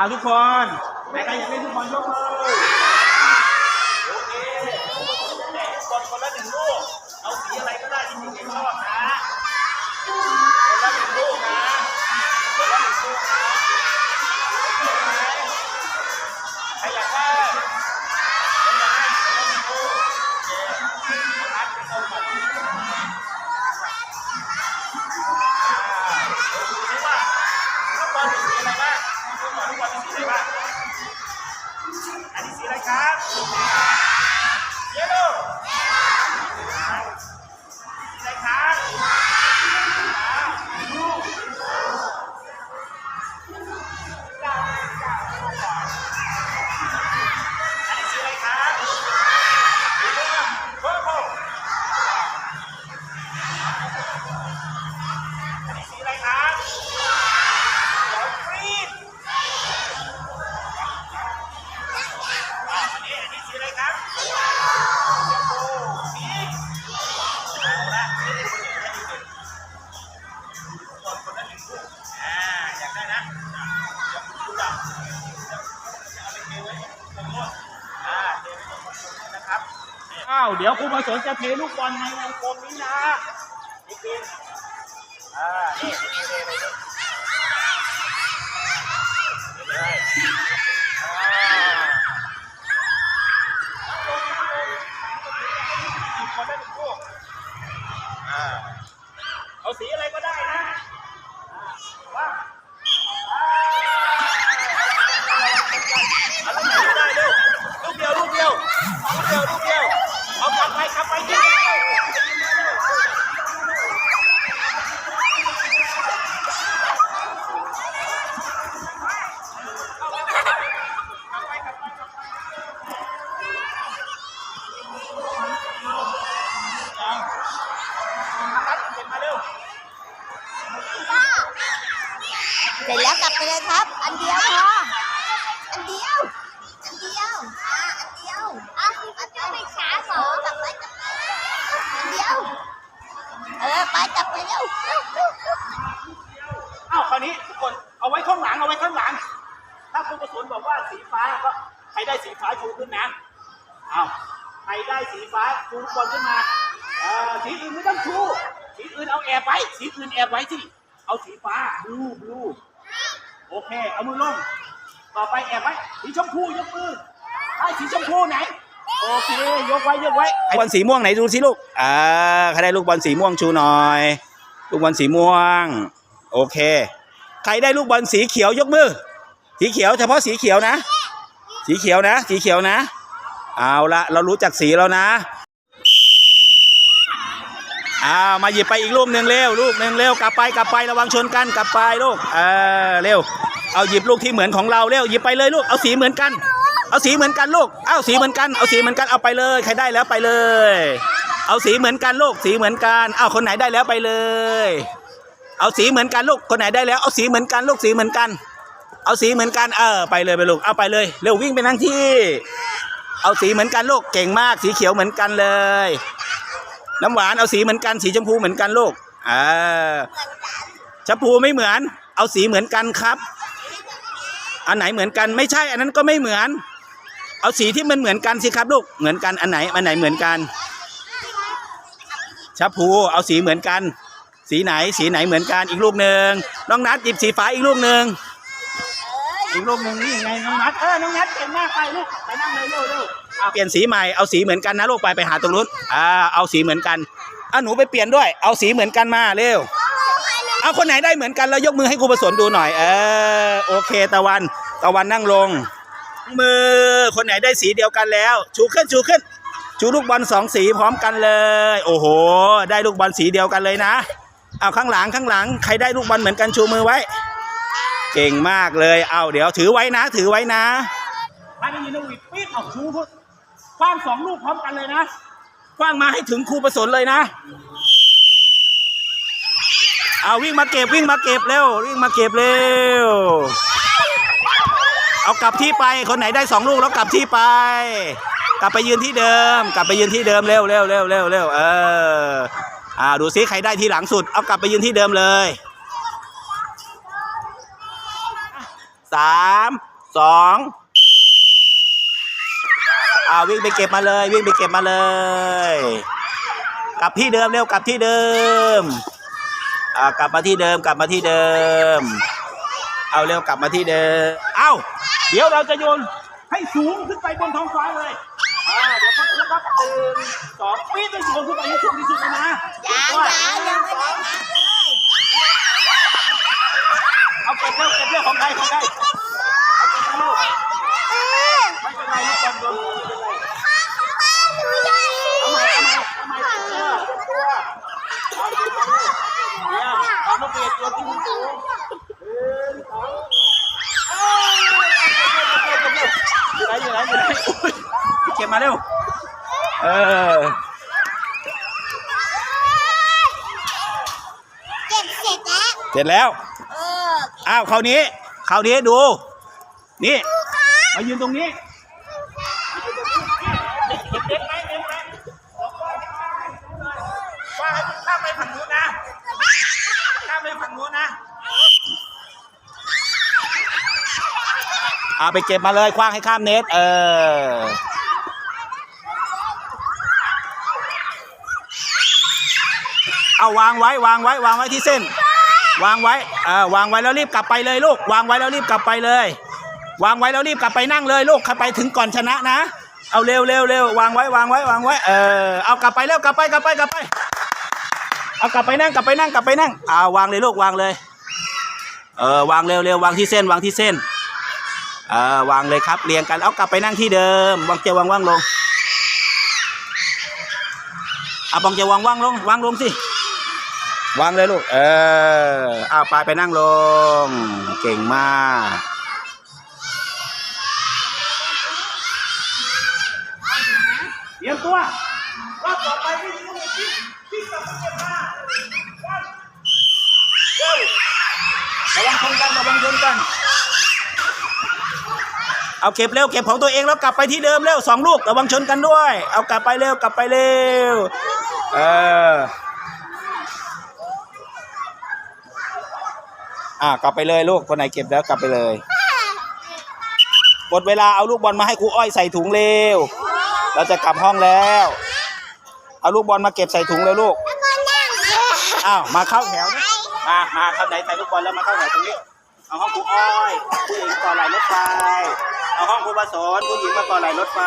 อาทุกคนไหนใครอยากเล่นทุกคนยกมือโอเคแจกทุกคนคนละหนึ่งลูก เอาสีอะไรก็ได้ที่มึงชอบนะคนละหนึ่งลูกนะคนละหนึ่งลูกนะ เดี๋ยวครูมาสนจะเทลูกบอลในวงกลมนี้นะนี่คืออ่า นี่เทเลยเลยเลยเอาคนละหนึ่งอาเอาสีอะไรก็ได้นะว่าอ่าเอาลูกไหนก็ได้เร็วลูกเดียวลูกเดียวลูกเดียวลูกเดียว เอากลับไปกลับไปเร็วเสร็จแล้วกลับไปเลยครับ อันเดียวพอ อันเดียว อันเดียว อ่า อันเดียวอะอันเดียวไม่ช้าหรอกลับไปกลับไปอันเดียว เออ ไปกลับไป เร็วเร็วเร็วเร็วอ้าวคราวนี้ทุกคนเอาไว้ข้างหลังเอาไว้ข้างหลัง ถ้าคุณกระสุนบอกว่าสีฟ้าก็ใครได้สีฟ้าชูขึ้นนะอ้าวใครได้สีฟ้าชูลูกบอลขึ้นมาเออสีอื่นไม่ต้องชูสีอื่นเอาแอบไว้สีอื่นแอบไว้สิเอาสีฟ้าบลูบลูโอเค เอามือลง ต่อไปแอบไว้ สีชมพูยกมือไอ้สีชมพูไหน โอเค ยกไว้ ยกไว้ไอ้บอลสีม่วงไหนดูสิลูก อ่า ใครได้ลูกบอลสีม่วงชูหน่อย ลูกบอลสีม่วง โอเค ใครได้ลูกบอลสีเขียวยกมือ สีเขียวเฉพาะสีเขียวนะ สีเขียวนะ สีเขียวนะ เอาละเรารู้จักสีแล้วนะอ้าวมาหยิบไปอีกลูกหนึ่งเร็วลูกหนึ่งเร็วกลับไปกลับไประวังชนกันกลับไปลูกเออเร็ว เอาหยิบลูกที่เหมือนของเราเร็วหยิบไปเลยลูกเอาสีเหมือนกัน เอาสีเหมือนกันลูกเอาสีเหมือนกันเอาสีเหมือนกันเอาไปเลย ใครได้แล้วไปเลย เอาสีเหมือนกันลูกสีเหมือนกันเอาคนไหนได้แล้วไปเลย เอาสีเหมือนกันลูกคนไหนได้แล้วเอาสีเหมือนกันลูกสีเหมือนกัน เอาสีเหมือนกันเออไปเลยไปลูกเอาไปเลยเร็ววิ่งไปนั่งที่ เอาสีเหมือนกันลูกเก่งมากสีเขียวเหมือนกันเลย น้ำหวานเอาสีเหมือนกันสีชมพูเหมือนกันลูกเออชมพูไม่เหมือน เอาสีเหมือนกันครับ อันไหนเหมือนกันไม่ใช่อันนั้นก็ไม่เหมือน เอาสีที่มันเหมือนกันสิครับลูกเหมือนกันอันไหนอันไหนเหมือนกัน ชมพูเอาสีเหมือนกัน สีไหนสีไหนเหมือนกันอีกลูกหนึ่งน้องนัดหยิบสีฟ้าอีกลูกหนึ่งอีกลูกหนึ่งนี่ไงน้องนัดเออน้องนัดเก่งมากไปลูกไปนั่งเลยเร็วเร็วเอาเปลี่ยนสีใหม่เอาสีเหมือนกันนะลูกไปไปหาตรงนู้นอ่าเอาสีเหมือนกันอะหนูไปเปลี่ยนด้วย เอาสีเหมือนกันมาเร็วเอาคนไหนได้เหมือนกันแล้วยกมือให้ครูประสนดูหน่อย เออโอเค ตะวันตะวันนั่งลงมือคนไหนได้สีเดียวกันแล้ว ชูขึ้นชูขึ้น ชูลูกบอลสองสีพร้อมกันเลย โอ้โห ได้ลูกบอลสีเดียวกันเลยนะเอาข้างหลังข้างหลังใครได้ลูกบอลเหมือนกันชูมือไว้ เก่งมากเลยเอาเดี๋ยวถือไว้นะ ถือไว้นะถ้าได้ยินนวีดปี๊ดออกชูพุคว้างสองลูกพร้อมกันเลยนะคว้างมาให้ถึงครูประสนเลยนะเอาวิ่งมาเก็บวิ่งมาเก็บเร็ววิ่งมาเก็บเร็วเอากลับที่ไปคนไหนได้สองลูกแล้วกลับที่ไป กลับไปยืนที่เดิม กลับไปยืนที่เดิมเร็วเร็วเร็วเร็วเร็วเอออ่าดูซิใครได้ที่หลังสุดเอากลับไปยืนที่เดิมเลยสามสองอ่าวิ่งไปเก็บมาเลยวิ่งไปเก็บมาเลย กลับที่เดิมเร็วกลับที่เดิมอ่ากลับมาที่เดิมกลับมาที่เดิม เอาเร็วกลับมาที่เดิม เอ้าเดี๋ยวเราจะโยนให้สูงขึ้นไปบนท้องฟ้าเลย งสองปี๊ดไปโยนขึ้นไปให้สูงที่สุดเลยนะยาวยาวยังไม่ได้นับเลยเอาเก็บเร็วเก็บเร็วของใครของใครเอาเก็บเร็วไม่เป็นไรลูกบอลโยนไม่เป็นไรเอาใหม่เอาใหม่เอาใหม่เก็บเร็วเก็บเร็วเอาเก็บเร็วเนี่ยเอาลูกเบียดโยนที่สูงหนึ่งสองเอ้ยเอาเก็บเร็วเก็บเร็วเก็บเร็วอยู่ไหนอยู่ไหนอยู่ไหนอุ๊ยเก็บมาเร็ว เออเก็บเสร็จแล้ว เสร็จแล้ว เอออ้าวคราวนี้คราวนี้ดู นี่ มายืนตรงนี้เด็กๆไหมเด็กไหมว่าให้ข้ามไปฝั่งนู้นนะ ข้ามไปฝั่งนู้นนะ เอาไปเก็บมาเลยคว้างให้ข้ามเน็ตเออ เอาวางไว้วางไว้วางไว้ที่เส้น วางไว้เออวางไว้แล้วรีบกลับไปเลยลูก วางไว้แล้วรีบกลับไปเลย วางไว้แล้วรีบกลับไปนั่งเลยลูกใครไปถึงก่อนชนะนะ เอาเร็วเร็วเร็ววางไว้วางไว้วางไว้เออเอากลับไปเร็วกลับไปกลับไปกลับไปเอากลับไปนั่งกลับไปนั่งกลับไปนั่งเอาวางเลยลูกวางเลยเออวางเร็วเร็ววางที่เส้นวางที่เส้นเออวางเลยครับเรียงกันเอากลับไปนั่งที่เดิมวางเจวางว่างลงเอาบองเจวางว่างลงวางลงสิ วางเลยลูก เอออ้าวไปไปนั่งลง เก่งมาก เตรียมตัวรอบต่อไปวิ่งลูกวิ่งวิ่งกลับมาเก็บมาเร็วระวังชนกันระวังชนกัน เอาเก็บเร็วเก็บของตัวเองแล้วกลับไปที่เดิมเร็วสองลูกระวังชนกันด้วย เอากลับไปเร็วกลับไปเร็ว เออ อ่ากลับไปเลยลูกคนไหนเก็บแล้วกลับไปเลยหมดเวลาเอาลูกบอลมาให้ครูอ้อยใส่ถุงเร็วเราจะกลับห้องแล้ว เอาลูกบอลมาเก็บใส่ถุงเลยลูกอ้าวมาเข้าแถวนะมามาเข้าไหนใส่ลูกบอลแล้วมาเข้าแถวตรงนี้เอาห้องครูอ้อยผู้หญิงต่อไหลรถไฟเอาห้องครูประสนผู้หญิงมาต่อไหลรถไฟ